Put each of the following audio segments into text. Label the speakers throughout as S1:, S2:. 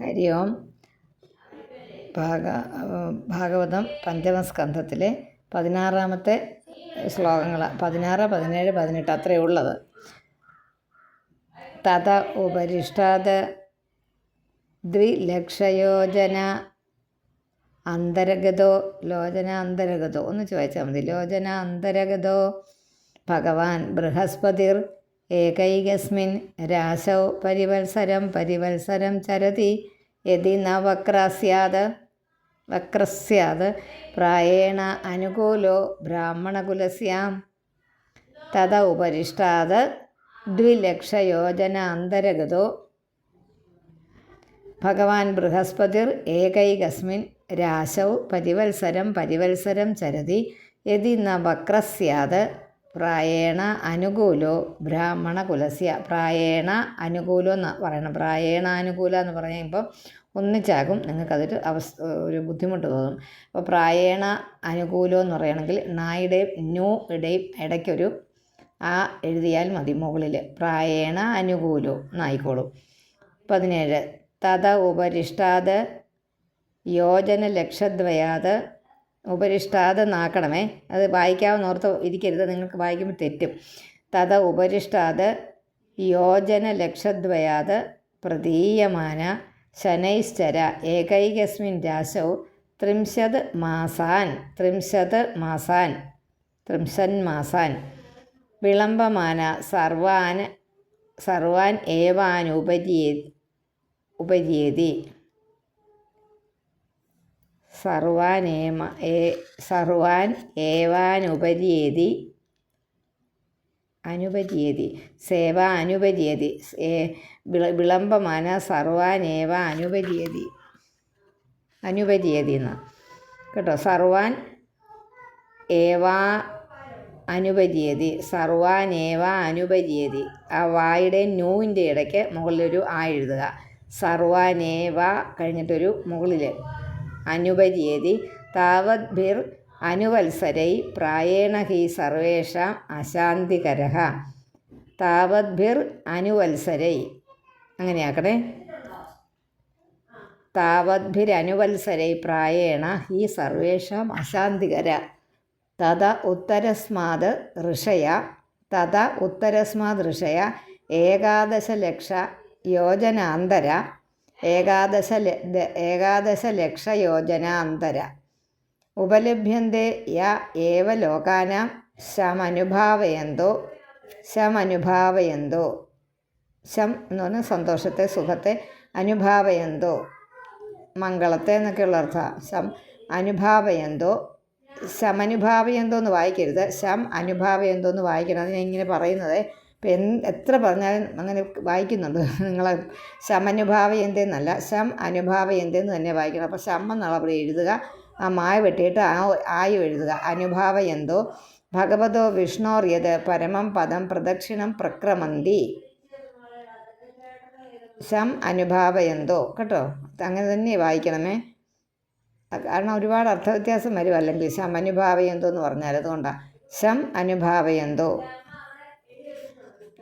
S1: ഹരി ഓം ഭാഗ ഭാഗവതം പഞ്ചമസ്കന്ധത്തിലെ പതിനാറാമത്തെ ശ്ലോകങ്ങൾ പതിനാറ് പതിനേഴ് പതിനെട്ട് അത്രയേ ഉള്ളത്. തത ഉപരിഷ്ടാത് ദ്വിലക്ഷയോജന അന്തരഗതോ ലോചന അന്തരഗതോ ഒന്ന് ചോദിച്ചാൽ മതി. ലോചന അന്തരഗതോ ഭഗവാൻ ബൃഹസ്പതിർ ഏകൈകസ്മിൻ രാശൗ പരിവത്സരം പരിവത്സരം ചരതി യതി ന വക്രസ്യാത് വക്രസ്യാത് പ്രായേണ അനുകൂലോ ബ്രാഹ്മണകുലസ്യാം. തത ഉപരിഷ്ടാത് ദ്വിലക്ഷയോജന അന്തരഗതോ ഭഗവാൻ ബൃഹസ്പതിർ ഏകൈകസ്മിൻ രാശൗ പരിവത്സരം പരിവത്സരം ചരതി യതി ന വക്രസ്യാത് പ്രായേണ അനുകൂലോ ബ്രാഹ്മണ കുലസ്യ പ്രായേണ അനുകൂലം എന്ന് പറയണം. പ്രായേണാനുകൂല എന്ന് പറയുമ്പോൾ ഒന്നിച്ചാകും നിങ്ങൾക്കതൊരു അവസ് ഒരു ബുദ്ധിമുട്ട് തോന്നും. അപ്പോൾ പ്രായേണ അനുകൂലം എന്ന് പറയുകയാണെങ്കിൽ നായുടെയും ന്യൂ ഇടയും ഇടയ്ക്കൊരു ആ എഴുതിയാൽ മതി മുകളിൽ. പ്രായേണ അനുകൂലോ എന്നായിക്കോളും. പതിനേഴ്. തഥ ഉപരിഷ്ടാത് യോജന ലക്ഷദ്വയാത് ഉപരിഷ്ടാത് നാക്കണമേ അത് വായിക്കാവുന്നോർത്ത് ഇരിക്കരുത്. നിങ്ങൾക്ക് വായിക്കുമ്പോൾ തെറ്റും. തഥ ഉപരിഷ്ടാത് യോജന ലക്ഷദ്വയാത് പ്രതീയമാന ശനൈശ്ചര ഏകൈകസ്മിൻ രാശൗ ത്രിംശത് മാസാൻ. ത്രിംശത് മാസാൻ. ത്രിംശൻ മാസാൻ. വിളംബമാന സർവാൻ സർവാൻ ഏവാനുപര്യേ ഉപര്യേതി സർവാനേമ ഏ സർവാൻ ഏവാനുപര്യേതി അനുപര്യതി സേവ അനുപര്യതി വിള വിളംബമാന സർവാനേവ അനുപര്യതി അനുപര്യതി എന്ന് കേട്ടോ സർവാൻ ഏവാ അനുപര്യതി സർവാനേവ അനുപര്യതി ആ വായുടെ നൂവിന്റെ ഇടയ്ക്ക് മുകളിലൊരു ആ എഴുതുക. സർവാനേവ കഴിഞ്ഞിട്ടൊരു മുകളിൽ അനുപര്യേതി താവദ്ഭിർ അനുവത്സരൈ പ്രായേണ ഹി സർവേഷാം അശാന്തികര. താവദ്ഭിർ അനുവത്സരൈ. അങ്ങനെയാക്കണേ താവദ്ഭിരനുവത്സരൈ പ്രായേണ ഹി സർവേഷാം അശാന്തികര. തഥ ഉത്തരസ്മാത് ഋഷയ. തഥ ഉത്തരസ്മാത് ഋഷയ. ഏകാദശലക്ഷ യോജനാന്തര. ഏകാദശ ഏകാദശ ഏകാദശലക്ഷയോജനാന്തര. ഉപലഭ്യന്തെ യ ഏവ ലോകാനാം ശമനുഭാവയന്തോ ശമനുഭാവയന്തോ ശം എന്ന് പറഞ്ഞാൽ സന്തോഷത്തെ സുഖത്തെ അനുഭാവയന്തോ മംഗളത്തെ എന്നൊക്കെയുള്ള അർത്ഥം. ശം അനുഭാവയന്തോ ശമനുഭാവയന്തോ എന്ന് വായിക്കരുത്. ശം അനുഭാവയന്തോ എന്ന് വായിക്കണം. അതിനെ ഇങ്ങനെ പറയുന്നത് ഇപ്പം എത്ര പറഞ്ഞാലും അങ്ങനെ വായിക്കുന്നുണ്ട്. നിങ്ങൾ ശമനുഭാവ എന്തെന്നല്ല ശം അനുഭാവ എന്തെന്ന് തന്നെ വായിക്കണം. അപ്പോൾ ശം എന്നുള്ള അവിടെ എഴുതുക ആ മായ വെട്ടിയിട്ട് ആ ആയു എഴുതുക. അനുഭാവ എന്തോ ഭഗവതോ വിഷ്ണോറിയത് പരമം പദം പ്രദക്ഷിണം പ്രക്രമന്തി. ശം അനുഭാവ എന്തോ കേട്ടോ? അങ്ങനെ തന്നെ വായിക്കണമേ. കാരണം ഒരുപാട് അർത്ഥവ്യത്യാസം വരും അല്ലെങ്കിൽ ശം അനുഭാവയന്തോ എന്ന് പറഞ്ഞാൽ അതുകൊണ്ടാണ് ശം അനുഭാവയന്തോ.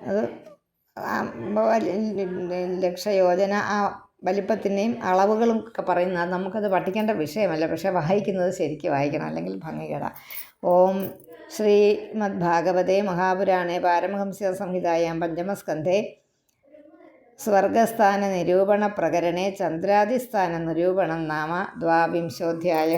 S1: അത് ലക്ഷയോജന ആ വലിപ്പത്തിന്റെയും അളവുകളും ഒക്കെ പറയുന്നത് നമുക്കത് പഠിക്കേണ്ട വിഷയമല്ല. പക്ഷേ വായിക്കുന്നത് ശരിക്കും വായിക്കണം. അല്ലെങ്കിൽ ഭംഗികേട. ഓം ശ്രീമദ് ഭാഗവതേ മഹാപുരാണേ പാരമഹംസ സംഹിതായാം പഞ്ചമസ്കന്ധേ സ്വർഗസ്ഥാന നിരൂപണ പ്രകരണേ ചന്ദ്രാതിസ്ഥാന നിരൂപണം നാമ ദ്വാവിംശോധ്യായ